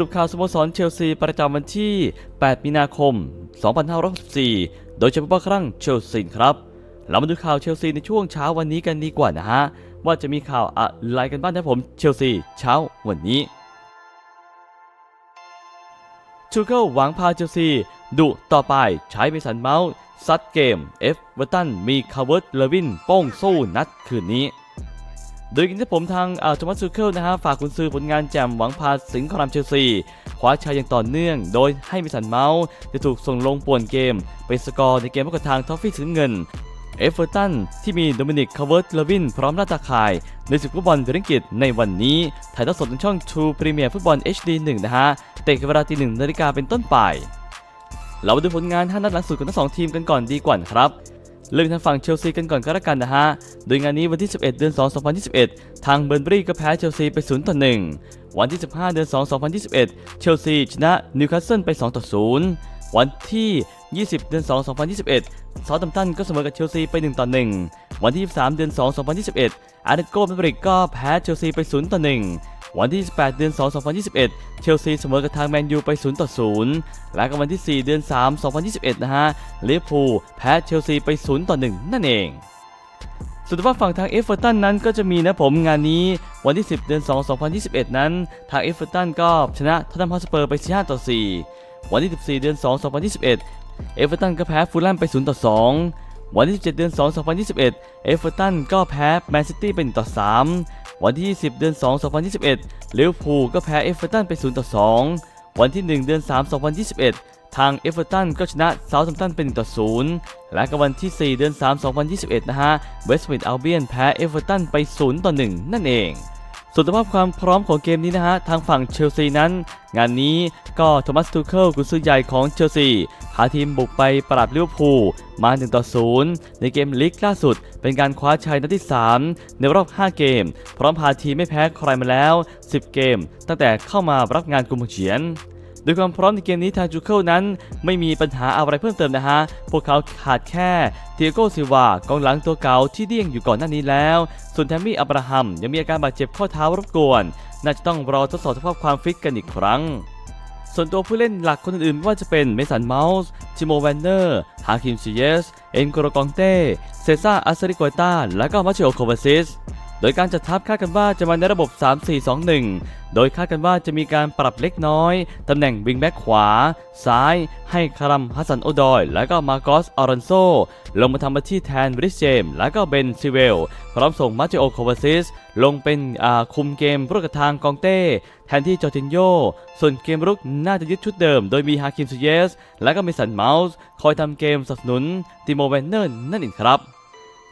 รุปข่าวสโมสรเชลซีประจำวันที่ 8 มีนาคม 2564 โดยเฉพาะครั้งเชลซีครับ เรามาดูข่าวเชลซีในช่วงเช้าวันนี้กันดีกว่านะฮะ ว่าจะมีข่าวอะไรกันบ้างนะผมเชลซีเช้าวันนี้ชูเคิลหวังพาเชลซีดุต่อไปใช้เมสันเมาส์ซัดเกม เอฟเวอร์ตันมีคาร์เวิร์ดเลวินโป้งสู้นัดคืนนี้ โดยกินที่ผมทางโทมัสซูเคิลนะฮะฝากคุณซื้อผลงานแจ่มหวังพาสิงห์ครามเชลซีคว้าชัยอย่างต่อเนื่อง โดยให้มิสันเมาส์จะถูกส่งลงป่วนเกม เป็นสกอร์ในเกมพบกับทางทอฟฟี่สีน้ำเงินเอฟเวอร์ตันที่มีโดมินิกคาร์เวิร์ดเลวินพร้อมหน้าตาข่าย ในศึกฟุตบอลเมียร์ลีกในวันนี้ ถ่ายทอดสดทางช่อง True Premier ฟุตบอล HD 1 นะฮะ เตะกันเวลาตีหนึ่งนาฬิกาเป็นต้นไป เรามาดูผลงาน 5 นัดหลังสุดของทั้งสองทีมกันก่อนดีกว่านะครับ เริ่มทางฝั่งเชลซีกันก่อนก็แล้วกันนะฮะ โดยงานนี้วันที่ 11 เดือน 2 2021 ทางเบอร์นบรีก็แพ้เชลซีไป 0 ต่อ 1 วันที่ 15 เดือน 2 2021 เชลซีชนะนิวคาสเซิลไป 2 ต่อ 0 วันที่ 20 เดือน 2 2021 ซาท์แฮมตันก็เสมอกับเชลซีไป 1 ต่อ 1 วันที่ 23 เดือน 2 2021 อาร์เนโกเมบริกก็แพ้เชลซีไป 0 ต่อ 1 วันที่28เดือน 2 2021 เชลซีเสมอกับทางแมนยูไป 0 ต่อ 0 และก็วันที่ 4 เดือน 3 2021 นะฮะลิเวอร์พูลแพ้เชลซีไป 0 ต่อ 1 นั่นเองส่วนว่าฝั่งทางเอฟเวอร์ตันนั้นก็จะมีนะผมงานนี้วันที่ 10 เดือน 2 2021 นั้น ทางเอฟเวอร์ตันก็ชนะท็อตแนมฮอสเปอร์ไป4ต่อ 4 วันที่ 14 เดือน 2 2021 เอฟเวอร์ตันก็แพ้ฟูลแลมไป 0 ต่อ 2 วันที่ 17 เดือน 2 2021 เอฟเวอร์ตันก็แพ้แมนซิตี้เป็นต่อ 3 วันที่ 20 เดือน 2 2021ลิเวอร์พูลก็แพ้เอฟเวอร์ตันไป 0 ต่อ 2 วันที่ 1 เดือน 3 2021 ทางเอฟเวอร์ตันก็ชนะเซาท์แฮมป์ตันเป็น 1 ต่อ 0 และก็วันที่ 4 เดือน 3 2021 นะฮะเวสต์มิดอัลเบียนแพ้เอฟเวอร์ตันไป 0 ต่อ 1 นั่นเอง ส่วนสภาพความพร้อมของเกมนี้นะฮะ ทางฝั่งเชลซีนั้น งานนี้ก็โทมัสทูเคิลกุนซือใหญ่ของเชลซีพาทีมบุกไปปราบลิเวอร์พูลมา1ต่อ0ในเกมลีกล่าสุด เป็นการคว้าชัยนัดที่ 3 ในรอบ 5 เกม พร้อมพาทีมไม่แพ้ใครมาแล้ว 10 เกม ตั้งแต่เข้ามารับงานกุมเฉียน โดยความพร้อมในเกมนี้ทางจูเคิลนั้น ไม่มีปัญหาอะไรเพิ่มเติมนะฮะ พวกเขาขาดแค่เทียโกซิวากองหลังตัวเก่าที่เดี้ยงอยู่ก่อนหน้านี้แล้ว ส่วนแทมมี่อับราฮัมยังมีอาการบาดเจ็บข้อเท้ารบกวน น่าจะต้องรอทดสอบสภาพความฟิตกันอีกครั้งส่วนตัวผู้เล่นหลักคนอื่นๆ ไม่ว่าจะเป็นเมสันเมาส์จิโมแวนเนอร์ ฮาคิมซิเยส เอ็นโกโรกองเต้ เซซ่าอัสริโกต้า และก็มาชิโอโควาซิส โดยการจัดทัพคาดกันว่าจะมาในระบบ 3-4-2-1 โดยคาดกันว่าจะมีการปรับเล็กน้อย ตำแหน่งวิงแบ็กขวา ซ้าย ให้คารัมฮัสซันโอดอย และก็มาโกสออรอนโซ ลงมาทำหน้าที่แทนบริสเจม และก็เบนซิเวล พร้อมส่งมาจิโอโควาซิส ลงเป็นคุมเกมรุกกับทางกองเต้ แทนที่จอร์จินโย ส่วนเกมรุกน่าจะยึดชุดเดิม โดยมีฮาคิมซูเยส และก็มีสันเมาส์ คอยทำเกมสนับสนุนติโมเวนเนอร์นั่นเองครับ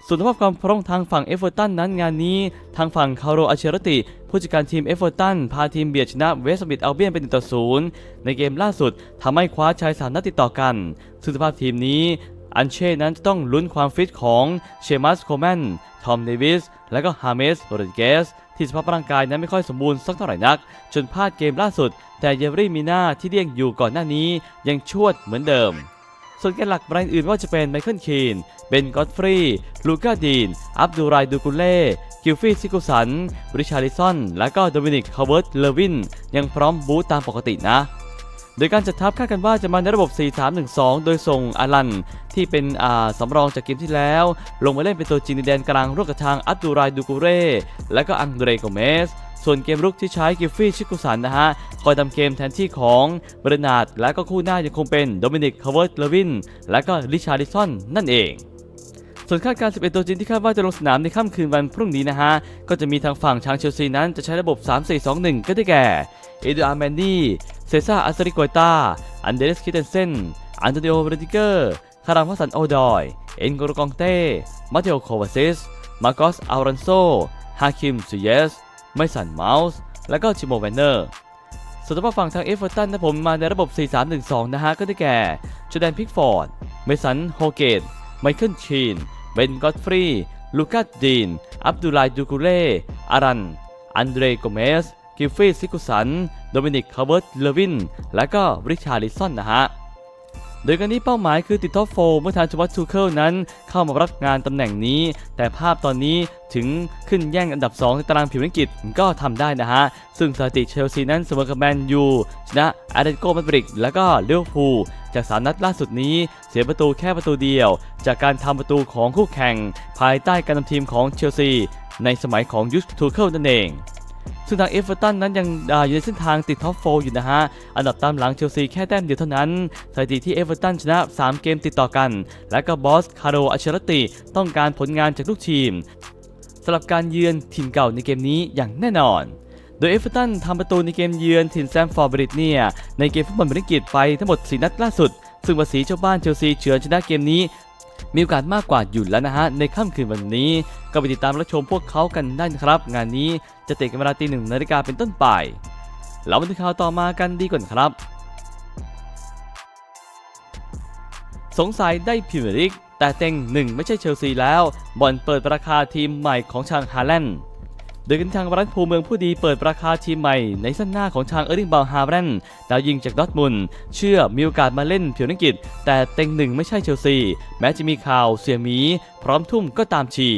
ส่วนสภาพความพร้อมทางฝั่งเอฟเวอร์ตันนั้นงานนี้ ทางฝั่งคาร์โรอาเชรติ ผู้จัดการทีมเอฟเวอร์ตันพาทีมเบียดชนะเวสต์มิดเอัลเบียนเป็นต่อ0ในเกมล่าสุดทำให้คว้าชัย3นัดติดต่อกัน ซึ่งสภาพทีมนี้ อันเช่นั้นจะต้องลุ้นความฟิตของเชมัสโคแมนทอมเดวิสและก็ฮาเมสโรดริเกสที่สภาพร่างกายนั้นไม่ค่อยสมบูรณ์สักเท่าไหร่นัก จนพลาดเกมล่าสุด แต่เยฟรี่มีนาที่เดี่ยงอยู่ก่อนหน้านี้ยังชวดเหมือนเดิม ส่วนแกนหลักรายอื่นว่าจะเป็นไมเคิลคีน เบนกอตฟรีลูก้าดีน อับดูไรดูกุเล่กิลฟี่ซิกุสัน ริชาริซอนและก็โดมินิกคาร์เวิร์ตเลวิน ยังพร้อมบูตตามปกตินะ โดยการจัดทัพคาดกันว่าจะมาในระบบ 4-3-1-2 โดยส่งอารัน ที่เป็นอ่าสำรองจากเกมที่แล้ว ลงมาเล่นเป็นตัวจริงในแดนกลางร่วมกับทางอับดูไรดูกุเร่และก็อังเดรโกเมส ส่วนเกมรุกที่ใช้กิฟฟี่ชิกุสันนะฮะคอยทำเกมแทนที่ของเบรนาร์ดและก็คู่หน้ายังคงเป็นโดมินิกคาร์เวิร์ตเลวิน และก็ริชาร์ดิสันนั่นเองส่วนคาดการณ์11 ตัวจริงที่คาดว่าจะลงสนามในค่ำคืนวันพรุ่งนี้นะฮะ ก็จะมีทางฝั่งชางเชลซีนั้นจะใช้ระบบ 3-4-2-1 ก็ได้แก่ เอเดอาร์แมนดี้เซซ่าอัสริโกตา อันเดรสคิเทนเซน อันโตนิโอเบรติเกอร์ คารามพัสันโอดอย เอ็นโกโรกองเต้ มาเตโอโควาซิส มาโกสอารันโซ ฮาคิมซูเยส ไมสันเมาส์ และก็ชิโมแวนเนอร์ส่วนฝั่งทางเอฟเวอร์ตันนะผมมาในระบบ 4-3-1-2 นะฮะ ก็ได้แก่จอแดนพิกฟอร์ด เมสันโฮเกต ไมเคิลชีน เบนกอตฟรี ลูคัสดีน อับดุลไลดูกุเล่อารัน อันเดรโกเมส กิฟฟี่ซิกุสัน โดมินิกคาร์เวิร์ตเลวิน และก็ริชาร์ลิสันนะฮะ โดยการนี้เป้าหมายคือติดท็อปโฟร์เมื่อทางจวัตทูเคิลนั้นเข้ามารับงานตำแหน่งนี้ แต่ภาพตอนนี้ถึงขึ้นแย่งอันดับ 2 ในตารางผิวนักกิจก็ทำได้นะฮะ ซึ่งสถิติเชลซีนั้นเสมอกับแมนยูชนะอาร์เดนโกมาดริดแล้วก็เลิเวอร์พูลจากสามนัดล่าสุดนี้เสียประตูแค่ประตูเดียว จากการทำประตูของคู่แข่ง ภายใต้การนำทีมของเชลซีในสมัยของยุคทูเคิลนั่นเอง ซึ่งทางเอฟเวอร์ตันนั้นยังอยู่ในเส้นทางติดท็อปโฟอยู่นะฮะ อันดับตามหลังเชลซีแค่แต้มเดียวเท่านั้นสถิติที่เอฟเวอร์ตันชนะ 3 เกมติดต่อกัน และก็บอสคาร์โดอัชรติต้องการผลงานจากลูกทีมสำหรับการเยือนทีมเก่าในเกมนี้อย่างแน่นอนโดยเอฟเวอร์ตันทำประตูในเกมเยือนทีมแซมฟอร์บริดเนี่ยในเกมฟุตบอลบริกิตไปทั้งหมด 4 นัดล่าสุด ซึ่งภาษีเจ้าบ้านเชลซีเฉือนชนะเกมนี้ มีโอกาสมากกว่าอยู่แล้วนะฮะในค่ำคืนวันนี้ ก็ไปติดตามรับชมพวกเขากันได้นะครับ งานนี้จะเตะกันเวลาตีหนึ่งนาฬิกาเป็นต้นไปเรามาดูข่าวต่อมากันดีกว่าครับ สงสัยได้พิมริก แต่เต็งหนึ่งไม่ใช่เชลซีแล้ว บอลเปิดราคาทีมใหม่ของชางฮาแลนด์ โดยกันทางรัฐภูเมืองผู้ดีเปิดราคาทีมใหม่ ในสั้นหน้าของทางเออร์ลิงบาลฮาแลนด์ดาวยิงจากดอทมุนเชื่อมีโอกาสมาเล่นผิวนักกิจแต่เต็งหนึ่งไม่ใช่เชลซี แม้จะมีข่าวเสียมี พร้อมทุ่มก็ตามชี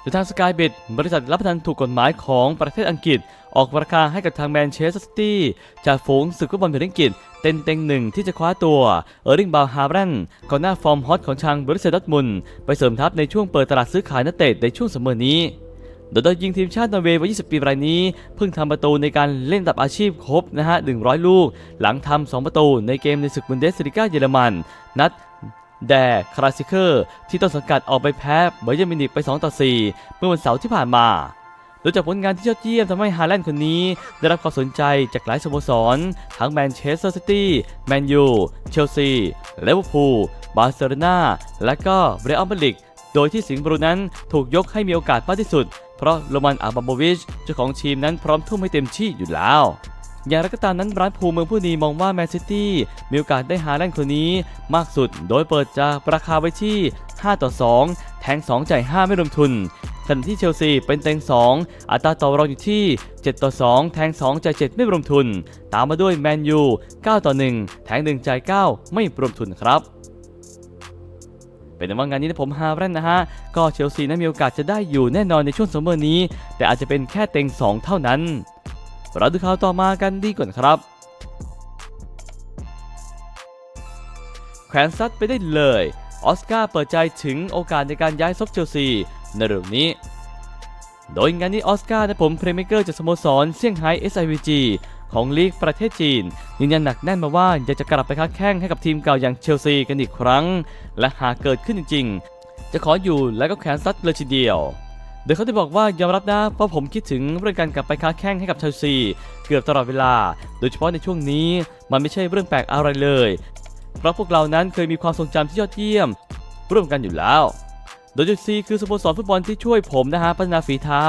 โดยทางสกายเบดบริษัทรับประทานถูกกฎหมายของประเทศอังกฤษ ออกราคาให้กับทางแมนเชสเตอร์ซิตี้จากฝูงศึกฟุตบอลผิวนักกิจเต็งเต็งหนึ่งที่จะคว้าตัวเออร์ลิงบาลฮาแลนด์ก่อนหน้าฟอร์มฮอตของทางบริษัทดอทมุนไปเสริมทัพในช่วงเปิดตลาดซื้อขายนักเตะในช่วงซัมอนี้ โดยดาวยิงทีมชาตินอร์เวย์วัย 20 ปีรายนี้ เพิ่งทำประตูในการเล่นระดับอาชีพครบนะฮะ 100 ลูก หลังทำ 2 ประตูในเกมในศึกบุนเดสลิก้าเยอรมัน นัดแดคลาสิเคอร์ ที่ต้นสังกัดออกไปแพ้เบอร์เยมินิกไป 2 ต่อ 4 เมื่อวันเสาร์ที่ผ่านมาโดยจากผลงานที่ยอดเยี่ยมทำให้ฮาแลนด์คนนี้ ได้รับความสนใจจากหลายสโมสร ทั้งแมนเชสเตอร์ซิตี้ แมนยู เชลซี เลเวอร์พูล บาร์เซโลนาและก็เรอัลมาดริดโดยที่สิงห์บรูนั้นถูกยกให้มีโอกาสมากที่สุด เพราะโรมันอาบาโบวิชเจ้าของทีมนั้นพร้อมทุ่มให้เต็มที่อยู่แล้ว อย่างไรก็ตามนั้นร้านภูเมืองผู้ดีมองว่าแมนซิตี้มีโอกาสได้ฮาแล่นคนนี้มากสุด โดยเปิดจากราคาไว้ที่ 5 ต่อ 2 แทง 2 จ่าย 5 ไม่รวมทุนขณะที่เชลซีเป็นเต็ง 2 อัตราต่อรองอยู่ที่ 7 ต่อ 2 แทง 2 จ่าย 7 ไม่รวมทุน ตามมาด้วยแมนยู 9 ต่อ 1 แทง 1 จ่าย 9 ไม่รวมทุนครับ เป็นว่างานนี้นะผมฮาแรนนะฮะ ก็เชลซีนั้นมีโอกาสจะได้อยู่แน่นอนในช่วงซัมเมอร์นี้ แต่อาจจะเป็นแค่เต็ง 2 เท่านั้น เราดูข่าวต่อมากันดีก่อนครับแขวนซัดไปได้เลย ออสการ์เปิดใจถึงโอกาสในการย้ายซบเชลซีในเร็วนี้ โดยงานนี้ออสการ์นะผมเพลย์เมเกอร์จากสโมสรเซี่ยงไฮ้ SIVG ของลีกประเทศจีนยืนยันหนักแน่นมาว่าอยากจะกลับไปค้าแข้งให้กับทีมเก่าอย่างเชลซีกันอีกครั้ง และหากเกิดขึ้นจริง ๆ จะขออยู่และก็แขวนซัดเลยทีเดียวโดยเขาได้บอกว่ายอมรับนะเพราะผมคิดถึงเรื่องการกลับไปค้าแข้งให้กับเชลซี เกือบตลอดเวลา โดยเฉพาะในช่วงนี้มันไม่ใช่เรื่องแปลกอะไรเลย เพราะพวกเรานั้นเคยมีความทรงจำที่ยอดเยี่ยม ร่วมกันอยู่แล้ว โดยจุดซีคือสโมสรฟุตบอลที่ช่วยผมนะฮะพัฒนาฝีเท้า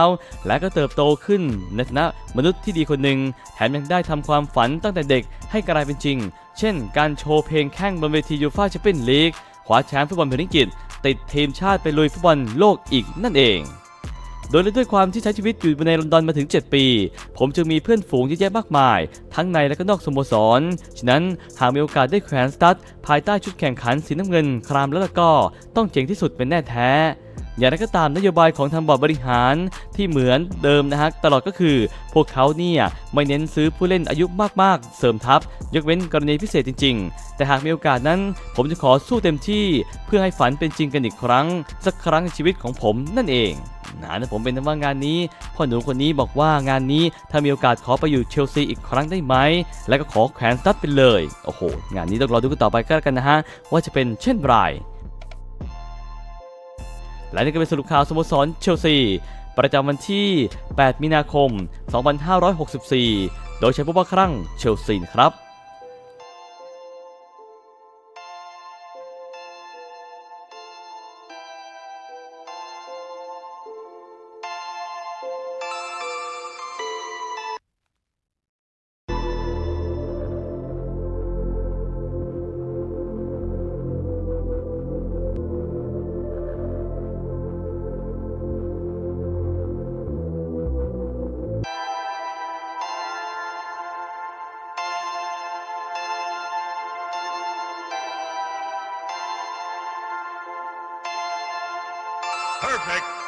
และก็เติบโตขึ้นในฐานะมนุษย์ที่ดีคนหนึ่งแถมยังได้ทำความฝันตั้งแต่เด็กให้กลายเป็นจริง เช่น การโชว์เพลงแข่งบนเวทียูฟ่าแชมเปี้ยนลีกคว้าแชมป์ฟุตบอลเพลงกิจติดทีมชาติไปลุยฟุตบอลโลกอีกนั่นเอง โดยด้วยความที่ใช้ชีวิตอยู่ในลอนดอนมาถึง 7 ปี ผมจึงมีเพื่อนฝูงเยอะแยะมากมาย ทั้งในและก็นอกสโมสร ฉะนั้นหากมีโอกาสได้แขวนสตั๊ดภายใต้ชุดแข่งขันสีน้ำเงินครามแล้วก็ต้องเจ๋งที่สุดเป็นแน่แท้อย่างไรก็ตามนโยบายของทางบอร์ดบริหารที่เหมือนเดิมนะฮะตลอดก็คือ พวกเขาเนี่ยไม่เน้นซื้อผู้เล่นอายุมากๆ เสริมทัพ ยกเว้นกรณีพิเศษจริง ๆ แต่หากมีโอกาสนั้น ผมจะขอสู้เต็มที่ เพื่อให้ฝันเป็นจริงกันอีกครั้ง สักครั้งในชีวิตของผมนั่นเอง นะนะผมเป็นว่างานนี้พ่อหนูคนนี้บอกว่างานนี้ถ้ามีโอกาสขอไปอยู่เชลซีอีกครั้งได้ไหม แล้วก็ขอแขวนสตัดไปเลย โอ้โห งานนี้ต้องรอดูกันต่อไปก็แล้วกันนะฮะ ว่าจะเป็นเช่นไรและนี่ก็เป็นสรุปข่าวสโมสรเชลซี ประจำวันที่ 8 มีนาคม 2564 โดยใช้ผู้ว่าครั่งเชลซีครับ Perfect.